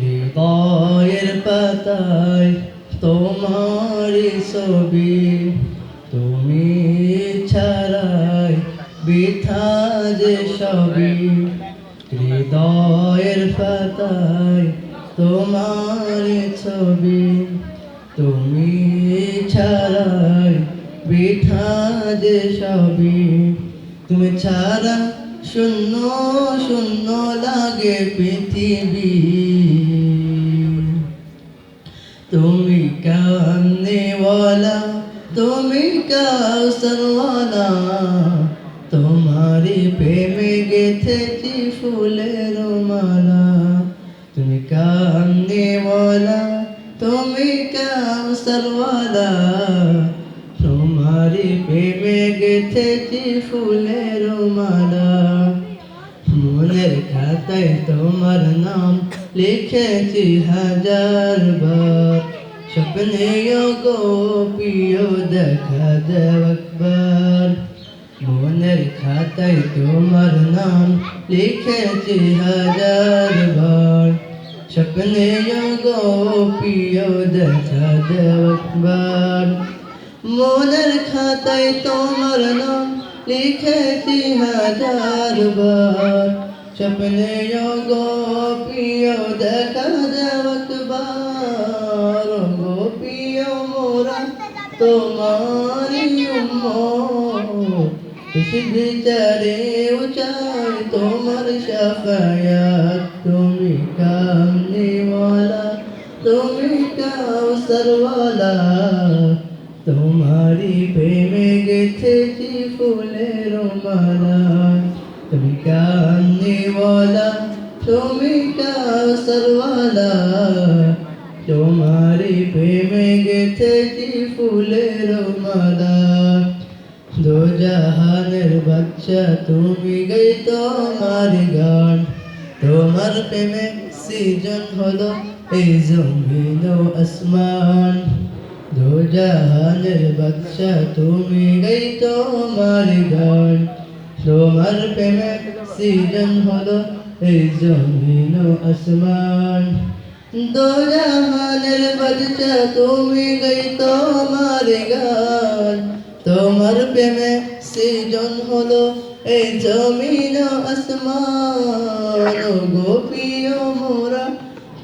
হৃদয়ের পাতায় তোমার ছবি, তুমি ছাড়াই বৃথা যে সবই। হৃদয়ের পাতায় তোমার ছবি, তুমি ছাড়াই বৃথা যে সবই। তুমি ছাড়া শূন্য শূন্য লাগে পৃথিবী। তুমি কাউসারওয়ালা তোমারি প্রেমে গেথেছি ফুলের মালা তুমি কামনেওয়ালা তুমি কাউসারওয়ালা তোমারি প্রেমে গেথেছি ফুলের মালা মনের খাতায় তোমার নাম লিখেছি হাজার বার স্বপ্নে গো প্রিয় দেখা দেব একবার মনের খাতায় তোমার নাম লিখেছি হাজার বার স্বপ্নে গো প্রিয় দেখা দেব একবার মনের খাতায় তোমার নাম লিখেছি হাজার বার স্বপ্নে গো প্রিয় দেখা বার গো প্রিয় মোরা তোমারি বিচারে উচাই তোমার শাফায়াত তুমি কামনেওয়ালা তুমি কাউসারওয়ালা তোমারি প্রেমে গেথেছি ফুলের মালা তুমি কাউসারওয়ালা তোমারি প্রেমে গেথেছি ফুলের মালা দো জাহানের বাচ্চা তুমি গই তোমার গান তোমার প্রেমে সৃজন হলো এই জমিন ও আসমান দো জাহানের বাদশা তুমি গই তোমার গান তোমার প্রেমে সৃজন হলো এই জমিন আসমান। দো জাহানের বাদশা, তুমি গই তোমার গান। তোমার প্রেমে সৃজন হলো এই জমিন আসমান। গোপীয় মোরা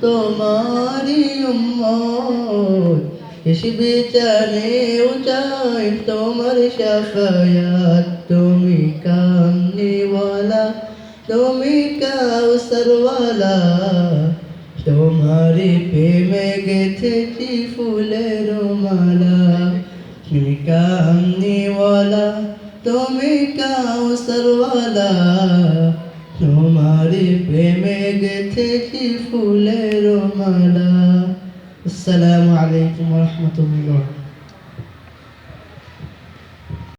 তোমারি উম্মত। এস বিচারে উচাই তোমার শাফায়াত তুমি কামনিওয়ালা তুমি কাউসারওয়ালা তোমারি প্রেমে গেথেছি ফুলের মালা। তুমি কামনিওয়ালা তুমি কাউসারওয়ালা তোমারি প্রেমে গেথেছি ফুলের মালা। আসসালামু আলাইকুম রহমতুল্লাহ।